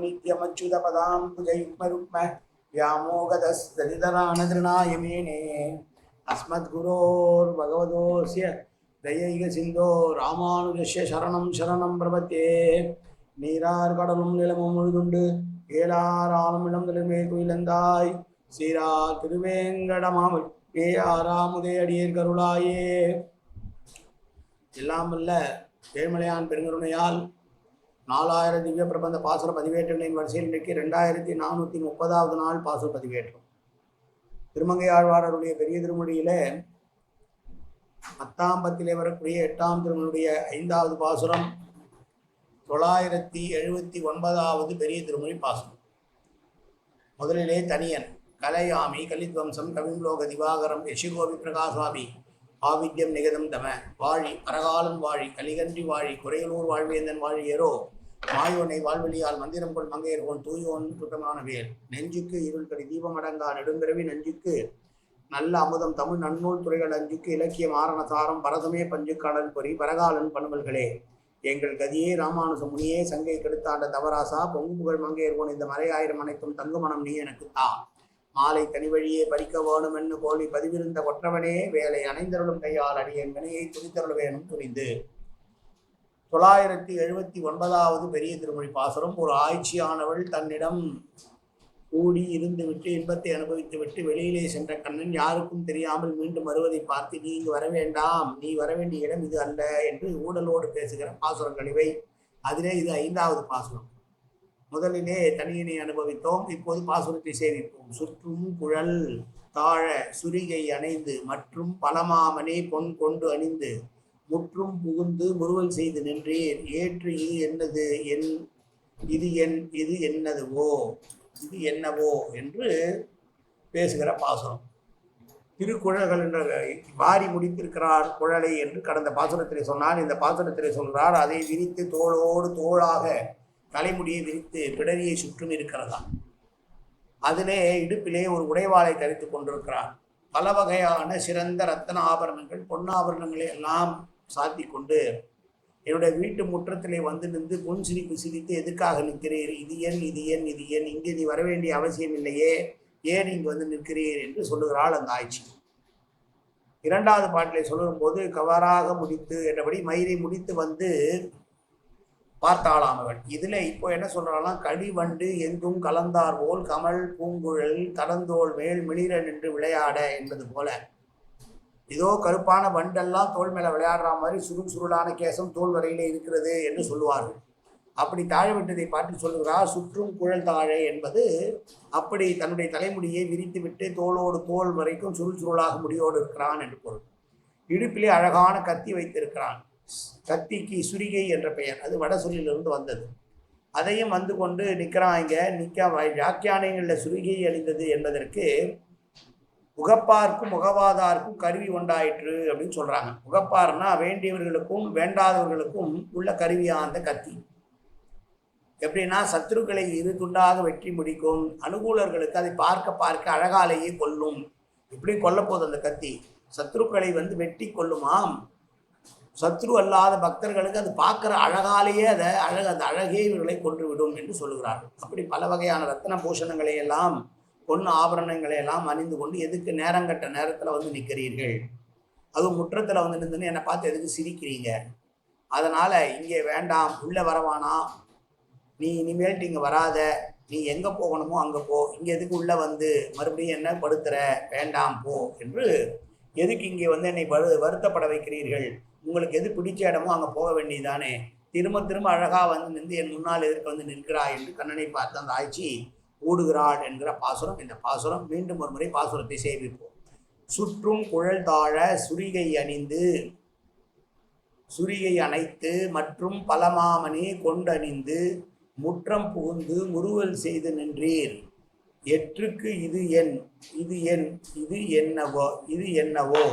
नित्यमच्युतपदाम्बुजयुग्मरुक्म व्यामोगतस्तनिधनानदृणायमेने अस्मद्गुरोर्भगवतोऽस्य दयैकसिन्धो ராமானுஜஸ்ய சரணம் சரணம் பிரபத்தே நீரார் கடலும் நிலமும் முழுதுண்டு ஏலார் ஆளும் இளம் நிலமே குயிலந்தாய் சீரார் திருவேங்கடமாமல் ஏ ஆறாமுதே அடியேர் கருளாயே எல்லாமல்ல ஏழ்மலையான் பெருங்கருணையால் நாலாயிரம் திவ்ய பிரபந்த பாசுர பதிவேற்றங்களின் வரிசையில் இன்றைக்கு ரெண்டாயிரத்தி நானூற்றி முப்பதாவது நாள் பாசுர பதிவேற்றம். திருமங்கை ஆழ்வாரருடைய பெரிய திருமொழியிலே பத்தாம்பத்திலே வரக்கூடிய எட்டாம் திருமொழியுடைய ஐந்தாவது பாசுரம் தொள்ளாயிரத்தி எழுபத்தி ஒன்பதாவது பெரிய திருமொழி பாசுரம். முதலிலே தனியன் கலையாமி கலித்வம்சம் கவிம்லோக திவாகரம் யசிகோபி பிரகாசாமி ஆவித்யம் நிகதம் தம. வாழி பரகாலன் வாழி கலிகன்றி வாழி குறையலூர் வாழ்வேந்தன் வாழியரோ மாயோனை வாழ்வெளியால் மந்திரம் கொள் மங்கையர்கோன் தூயோன் சுத்தமான வேல் நெஞ்சுக்கு இருள் கடி தீபமடங்கா நெடும்பிறவி நெஞ்சுக்கு. நல்ல அமுதம் தமிழ் நன்னூல் துறைகள் அஞ்சுக்கு இலக்கியம் ஆரணசாரம் பரதமே பஞ்சு கடல் பொறி பரகாலன் பண்பல்களே. எங்கள் கதியே ராமானுச முனியே சங்கை கெடுத்தாண்ட தவராசா. பொங்கு புகழ் மங்கையர்கோன் இந்த மலையாயிரம் அனைத்தும் தங்குமணம் நீ எனக்கு தான் மாலை தனிவழியே பறிக்க வேணும் என்று கோழி பதிவிருந்த ஒற்றவனே வேலை அணைந்தருளும் கையால் அடியன் வினையை துணித்தருள் வேணும் துணிந்து. தொள்ளாயிரத்தி எழுபத்தி ஒன்பதாவது பெரிய திருமொழி பாசுரம் ஒரு ஆய்ச்சியானவள் தன்னிடம் கூடி இருந்துவிட்டு இன்பத்தை அனுபவித்து விட்டு வெளியிலே சென்ற கண்ணன் யாருக்கும் தெரியாமல் மீண்டும் வருவதை பார்த்து நீ இங்கு வர வேண்டாம் நீ வர வேண்டிய இடம் இது அல்ல என்று ஊடலோடு பேசுகிற பாசுரங்கள் இவை அதிலே இது ஐந்தாவது பாசுரம். முதலிலே தனியனை அனுபவித்தோம். இப்போது பாசுரத்தை சேவிப்போம் சுற்றும் குழல் தாழ சுரிகை அணைந்து மற்றும் பலமாமனே பொன் கொண்டு அணிந்து முற்றும் புகுந்து முறுவல் செய்து நின்றீர். ஏற்று இது என்னது? என் இது என் இது என்னதுவோ? இது என்னவோ? என்று பேசுகிற பாசுரம். திருக்குழல்கள் என்ற வாரி முடித்திருக்கிறார் குழலை என்று கடந்த பாசுரத்திலே சொன்னார் இந்த பாசுரத்திலே சொல்கிறார் அதை விரித்து தோளோடு தோளாக தலைமுடியை விரித்து பிடரியை சுற்றும் இருக்கிறதா? அதிலே இடுப்பிலே ஒரு உடைவாளை தரித்து கொண்டிருக்கிறார். பல வகையான சிறந்த ரத்தன ஆபரணங்கள் பொன்னாபரணங்களை எல்லாம் சாத்தி கொண்டு என்னுடைய வீட்டு முற்றத்திலே வந்து நின்று புன் சிரிப்பு சிரித்து எதுக்காக நிற்கிறீர்? இது ஏன்? இது ஏன்? இது ஏன்? இங்கே நீ வர வேண்டிய அவசியம் இல்லையே. ஏன் இங்கு வந்து நிற்கிறீர்? என்று சொல்லுகிறாள் அந்த ஆட்சி இரண்டாவது பாட்டிலே சொல்லும்போது கவராக முடித்து என்றபடி மயிரை முடித்து வந்து பார்த்தாளாமவன் இதில் இதுல இப்போ என்ன சொல்றாளாம் கழிவண்டு எங்கும் கலந்தார் போல் கமல் பூங்குழல் கடந்தோள் மேல் மிளிர நின்று விளையாட என்பது போல. இதோ கருப்பான வண்டெல்லாம் தோல் மேல விளையாடுற மாதிரி சுருள் சுருளான கேசம் தோல் வரையிலே இருக்கிறது என்று சொல்லுவார்கள். அப்படி தாழ விட்டதை பார்த்து சொல்லுகிறார் சுற்றும் குழல் தாழை என்பது அப்படி தன்னுடைய தலைமுடியை விரித்து விட்டு தோளோடு தோல் வரைக்கும் சுருள் சுருளாக முடியோடு இருக்கிறான் என்று பொருள். இடுப்பிலே அழகான கத்தி வைத்திருக்கிறான். கத்திக்கு சுரிகை என்ற பெயர். அது வட வந்தது. அதையும் வந்து கொண்டு நிற்கிறான் இங்கே நிற்க வியாக்கியானங்களில் சுருகை அழிந்தது என்பதற்கு முகப்பார்க்கும் முகவாதார்க்கும் கருவி உண்டாயிற்று அப்படின்னு சொல்கிறாங்க முகப்பார்னா வேண்டியவர்களுக்கும் வேண்டாதவர்களுக்கும் உள்ள கருவியாக அந்த கத்தி. எப்படின்னா சத்துருக்களை இரு துண்டாக வெற்றி முடிக்கும். அனுகூலர்களுக்கு அதை பார்க்க பார்க்க அழகாலேயே கொல்லும். இப்படி கொல்லப்போகுது அந்த கத்தி. சத்துருக்களை வந்து வெட்டி கொள்ளுமாம் சத்ரு அல்லாத பக்தர்களுக்கு அது பார்க்குற அழகாலேயே அதை அழகு அந்த அழகே இவர்களை கொன்று விடும் என்று சொல்லுகிறார்கள் அப்படி பல வகையான ரத்தன பூஷணங்களை எல்லாம் பொன் ஆபரணங்களை எல்லாம் அணிந்து கொண்டு எதுக்கு நேரங்கட்ட நேரத்தில் வந்து நிற்கிறீர்கள்? அதுவும் முற்றத்தில் வந்து நின்றுன்னு என்னை பார்த்து எதுக்கு சிரிக்கிறீங்க? அதனால் இங்கே வேண்டாம் உள்ளே வரவானா? நீ இனிமேல்ட்டு இங்கே வராத. நீ எங்கே போகணுமோ அங்கே போ. இங்கே எதுக்கு உள்ளே வந்து? மறுபடியும் என்ன படுத்துற? வேண்டாம் போ என்று எதுக்கு இங்கே வந்து என்னை வரு வருத்தப்பட வைக்கிறீர்கள்? உங்களுக்கு எது பிடிச்ச இடமோ அங்கே போக வேண்டியதானே திரும்ப திரும்ப அழகாக வந்து நின்று என் முன்னால் எதிர்க்க வந்து நிற்கிறாய் என்று கண்ணனை பார்த்து அந்த ஆட்சி ஓடுகிறாள் என்கிற பாசுரம் இந்த பாசுரம் மீண்டும் ஒரு முறை பாசுரத்தை சேவிப்போம் சுற்றும் குழல் தாழ சுரிகை அணிந்து சுரிகை அணைத்து மற்றும் பலமாமணி கொண்டணிந்து முற்றம் புகுந்து முறுவல் செய்து நின்றீர். எற்றுக்கு இது என் இது என் இது என்னவோ இது என்னவோ.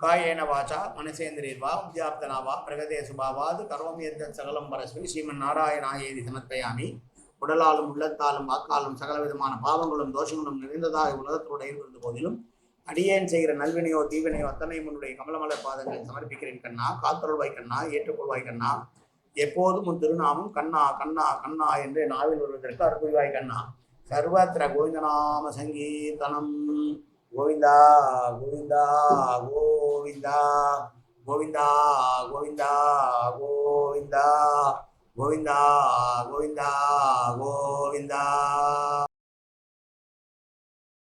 காயேன வாச்சா மனசேந்திரியர்வா உத்தியாப்தனாவா பிரகதேசுபாவாது கர்வம் எந்த சகலம் பரஸ்மை ஸ்ரீமன் நாராயணாயேதி சமர்ப்பயாமி. உடலாலும் உள்ளத்தாலும் வாக்காலும் சகல விதமான பாவங்களும் தோஷங்களும் நிறைந்ததாக உலகத்தோடு இருந்த போதிலும் அடியேன் செய்கிற நல்வினையோ தீவினையோ அத்தனை முன்னுடைய கமலமலர் பாதங்களை சமர்ப்பிக்கிறேன் கண்ணா காத்தருள்வாய் கண்ணா ஏற்றுக்கொள்வாய் கண்ணா. எப்போதும் உன் திருநாமம் கண்ணா கண்ணா கண்ணா என்று நாவில் வருவதற்கு அற்புதவாய் கண்ணா. சர்வத்திர கோவிந்தநாம சங்கீர்த்தனம். கோவிந்தா கோவிந்தா கோவிந்தா கோவிந்தா கோவிந்தா கோவிந்தா கோவிந்தா கோவிந்தா கோவிந்தா.